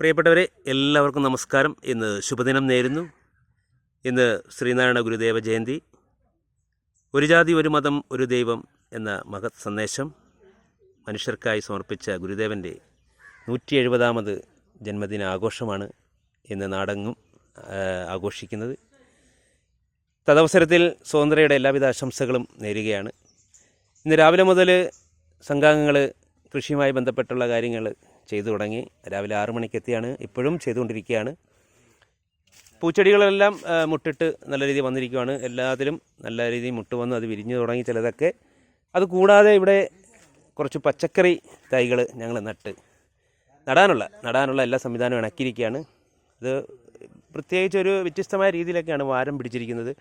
പ്രിയപ്പെട്ടവരെ എല്ലാവർക്കും നമസ്കാരം. ഇന്ന് ശുഭദിനം നേരുന്നു. ഇന്ന് ശ്രീനാരായണ ഗുരുദേവ ജയന്തി. ഒരു ജാതി ഒരു മതം ഒരു ദൈവം എന്ന മഹത് സന്ദേശം മനുഷ്യർക്കായി സമർപ്പിച്ച ഗുരുദേവന്റെ നൂറ്റി എഴുപതാമത് ജന്മദിന ആഘോഷമാണ് ഇന്ന് നാടെങ്ങും ആഘോഷിക്കുന്നത്. തദവസരത്തിൽ സ്വതന്ത്രയുടെ എല്ലാവിധ ആശംസകളും നേരുകയാണ്. ഇന്ന് രാവിലെ മുതൽ സംഘാംഗങ്ങൾ കൃഷിയുമായി ബന്ധപ്പെട്ടുള്ള കാര്യങ്ങൾ ചെയ്തു തുടങ്ങി. രാവിലെ ആറു മണിക്കെത്തിയാണ്. ഇപ്പോഴും ചെയ്തുകൊണ്ടിരിക്കുകയാണ്. പൂച്ചെടികളെല്ലാം മുട്ടിട്ട് നല്ല രീതിയിൽ വന്നിരിക്കുകയാണ് എല്ലാത്തിലും നല്ല രീതിയിൽ മുട്ട് വന്ന് അത് വിരിഞ്ഞു തുടങ്ങി ചിലതൊക്കെ. അത് കൂടാതെ ഇവിടെ കുറച്ച് പച്ചക്കറി തൈകൾ ഞങ്ങൾ നട്ട്. നടാനുള്ള നടാനുള്ള എല്ലാ സംവിധാനവും ഇണക്കിയിരിക്കുകയാണ്. ഇത് പ്രത്യേകിച്ച് ഒരു വ്യത്യസ്തമായ രീതിയിലൊക്കെയാണ് വാരം പിടിച്ചിരിക്കുന്നത്.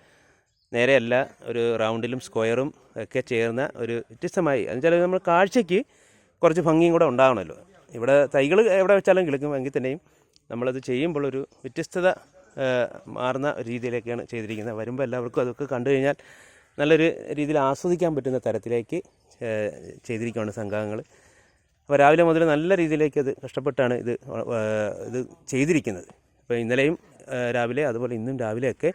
നേരെയല്ല ഒരു റൗണ്ടിലും സ്ക്വയറും ഒക്കെ ചേർന്ന ഒരു വ്യത്യസ്തമായി. എന്നുവെച്ചാൽ നമ്മൾ കാഴ്ചയ്ക്ക് കുറച്ച് ഭംഗിയും കൂടെ ഉണ്ടാവണമല്ലോ. ഇവിടെ തൈകൾ എവിടെ വെച്ചാലും കിളിക്കും. എങ്കിൽ തന്നെയും നമ്മളത് ചെയ്യുമ്പോൾ ഒരു വ്യത്യസ്തത മാറുന്ന രീതിയിലേക്കാണ് ചെയ്തിരിക്കുന്നത്. വരുമ്പോൾ എല്ലാവർക്കും അതൊക്കെ കണ്ടു കഴിഞ്ഞാൽ നല്ലൊരു രീതിയിൽ ആസ്വദിക്കാൻ പറ്റുന്ന തരത്തിലേക്ക് ചെയ്തിരിക്കുകയാണ് സംഘാംഗങ്ങൾ അപ്പോൾ രാവിലെ മുതൽ നല്ല രീതിയിലേക്ക് അത് കഷ്ടപ്പെട്ടാണ് ഇത് ഇത് ചെയ്തിരിക്കുന്നത്. അപ്പോൾ ഇന്നലെയും രാവിലെ അതുപോലെ ഇന്നും രാവിലെയൊക്കെ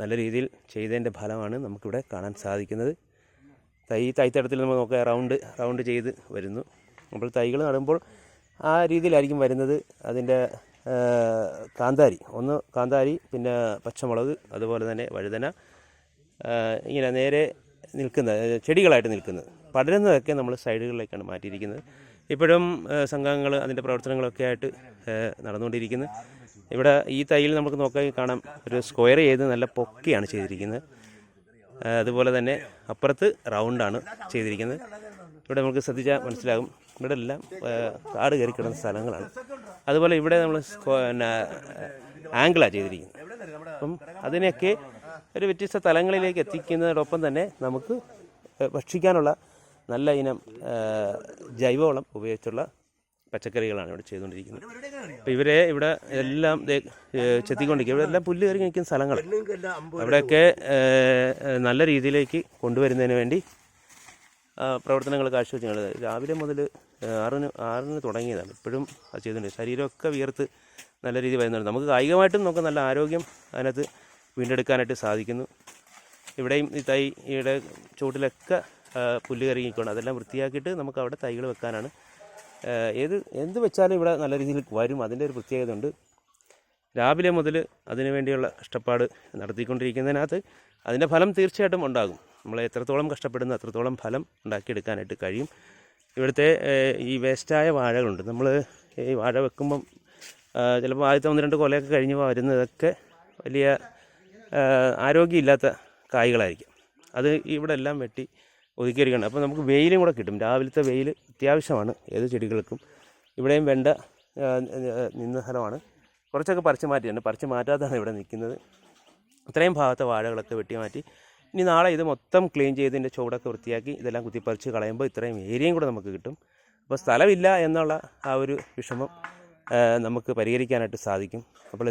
നല്ല രീതിയിൽ ചെയ്തതിന്റെ ഫലമാണ് നമുക്കിവിടെ കാണാൻ സാധിക്കുന്നത്. തൈ തൈത്തടത്തിൽ നമ്മൾ നോക്കുക റൗണ്ട് റൗണ്ട് ചെയ്ത് വരുന്നു. അപ്പോൾ തൈകൾ നടുമ്പോൾ ആ രീതിയിലായിരിക്കും വരുന്നത് അതിന്റെ കാന്താരി. ഒന്ന് കാന്താരി പിന്നെ പച്ചമുളക് അതുപോലെ തന്നെ വഴുതന ഇങ്ങനെ നേരെ നിൽക്കുന്ന ചെടികളായിട്ട് നിൽക്കുന്നത്. പടരുന്നതൊക്കെ നമ്മൾ സൈഡുകളിലേക്കാണ് മാറ്റിയിരിക്കുന്നത്. ഇപ്പോഴും സംഘങ്ങൾ അതിന്റെ പ്രവർത്തനങ്ങളൊക്കെ ആയിട്ട് നടന്നുകൊണ്ടിരിക്കുന്നു. ഇവിടെ ഈ തൈയിൽ നമുക്ക് നോക്കാൻ കാണാം ഒരു സ്ക്വയർ ചെയ്ത് നല്ല പൊക്കിയാണ് ചെയ്തിരിക്കുന്നത്. അതുപോലെ തന്നെ അപ്പുറത്ത് റൗണ്ടാണ് ചെയ്തിരിക്കുന്നത്. ഇവിടെ നമുക്ക് ശ്രദ്ധിച്ചാൽ മനസ്സിലാകും. ഇവിടെ എല്ലാം കാട് കയറി കിടന്ന സ്ഥലങ്ങളാണ്. അതുപോലെ ഇവിടെ നമ്മൾ പിന്നെ ആംഗിളാണ് ചെയ്തിരിക്കുന്നത്. അപ്പം അതിനെയൊക്കെ ഒരു വ്യത്യസ്ത തലങ്ങളിലേക്ക് എത്തിക്കുന്നതോടൊപ്പം തന്നെ നമുക്ക് ഭക്ഷിക്കാനുള്ള നല്ല ഇനം ജൈവവളം ഉപയോഗിച്ചുള്ള പച്ചക്കറികളാണ് ഇവിടെ ചെയ്തുകൊണ്ടിരിക്കുന്നത്. അപ്പോൾ ഇവരെ ഇവിടെ എല്ലാം ചെത്തിക്കൊണ്ടിരിക്കുക. ഇവിടെ എല്ലാം പുല്ല് കയറി നിൽക്കുന്ന സ്ഥലങ്ങൾ അവിടെയൊക്കെ നല്ല രീതിയിലേക്ക് കൊണ്ടുവരുന്നതിന് വേണ്ടി പ്രവർത്തനങ്ങൾ കാഴ്ചവെച്ചാണ് രാവിലെ മുതൽ ആറിന് ആറിന് തുടങ്ങിയതാണ്. ഇപ്പോഴും അത് ചെയ്തിട്ടുണ്ട് ശരീരമൊക്കെ വിയർത്ത് നല്ല രീതിയിൽ വരുന്നുണ്ട്. നമുക്ക് കായികമായിട്ടും നമുക്ക് നല്ല ആരോഗ്യം അതിനകത്ത് വീണ്ടെടുക്കാനായിട്ട് സാധിക്കുന്നു. ഇവിടെയും ഈ തൈ ഇവിടെ ചുവട്ടിലൊക്കെ പുല്ല് കയറി നിൽക്കുകയാണ് അതെല്ലാം വൃത്തിയാക്കിയിട്ട് നമുക്ക് അവിടെ തൈകൾ വെക്കാനാണ്. ഏത് എന്ത് വെച്ചാലും ഇവിടെ നല്ല രീതിയിൽ വരും. അതിന്റെ ഒരു പ്രത്യേകത ഉണ്ട് രാവിലെ മുതൽ അതിനു വേണ്ടിയുള്ള കഷ്ടപ്പാട് നടത്തിക്കൊണ്ടിരിക്കുന്നതിനകത്ത് അതിന്റെ ഫലം തീർച്ചയായിട്ടും ഉണ്ടാകും. നമ്മൾ എത്രത്തോളം കഷ്ടപ്പെടുന്നു അത്രത്തോളം ഫലം ഉണ്ടാക്കിയെടുക്കാനായിട്ട് കഴിയും. ഇവിടുത്തെ ഈ വേസ്റ്റായ വാഴകളുണ്ട്. നമ്മൾ ഈ വാഴ വെക്കുമ്പം ചിലപ്പോൾ ആദ്യത്തെ ഒന്ന് രണ്ട് കൊലയൊക്കെ കഴിഞ്ഞ് വരുന്നതൊക്കെ വലിയ ആരോഗ്യമില്ലാത്ത കായ്കളായിരിക്കും. അത് ഇവിടെ എല്ലാം വെട്ടി ഒതുക്കിയിരിക്കണം അപ്പോൾ നമുക്ക് വെയിലും കൂടെ കിട്ടും. രാവിലത്തെ വെയിൽ അത്യാവശ്യമാണ് ഏത് ചെടികൾക്കും. ഇവിടെയും വേണ്ട നിന്ന സ്ഥലമാണ്. കുറച്ചൊക്കെ പറിച്ചു മാറ്റിയിട്ടുണ്ട്. പറിച്ചു മാറ്റാതാണ് ഇവിടെ നിൽക്കുന്നത്. ഇത്രയും ഭാഗത്തെ വാഴകളൊക്കെ വെട്ടി മാറ്റി ഇനി നാളെ ഇത് മൊത്തം ക്ലീൻ ചെയ്തതിന്റെ ചുവടൊക്കെ വൃത്തിയാക്കി ഇതെല്ലാം കുത്തിപ്പറിച്ച് കളയുമ്പോൾ ഇത്രയും ഏരിയയും കൂടെ നമുക്ക് കിട്ടും. അപ്പോൾ സ്ഥലമില്ല എന്നുള്ള ആ ഒരു വിഷമം നമുക്ക് പരിഹരിക്കാനായിട്ട് സാധിക്കും. അപ്പോൾ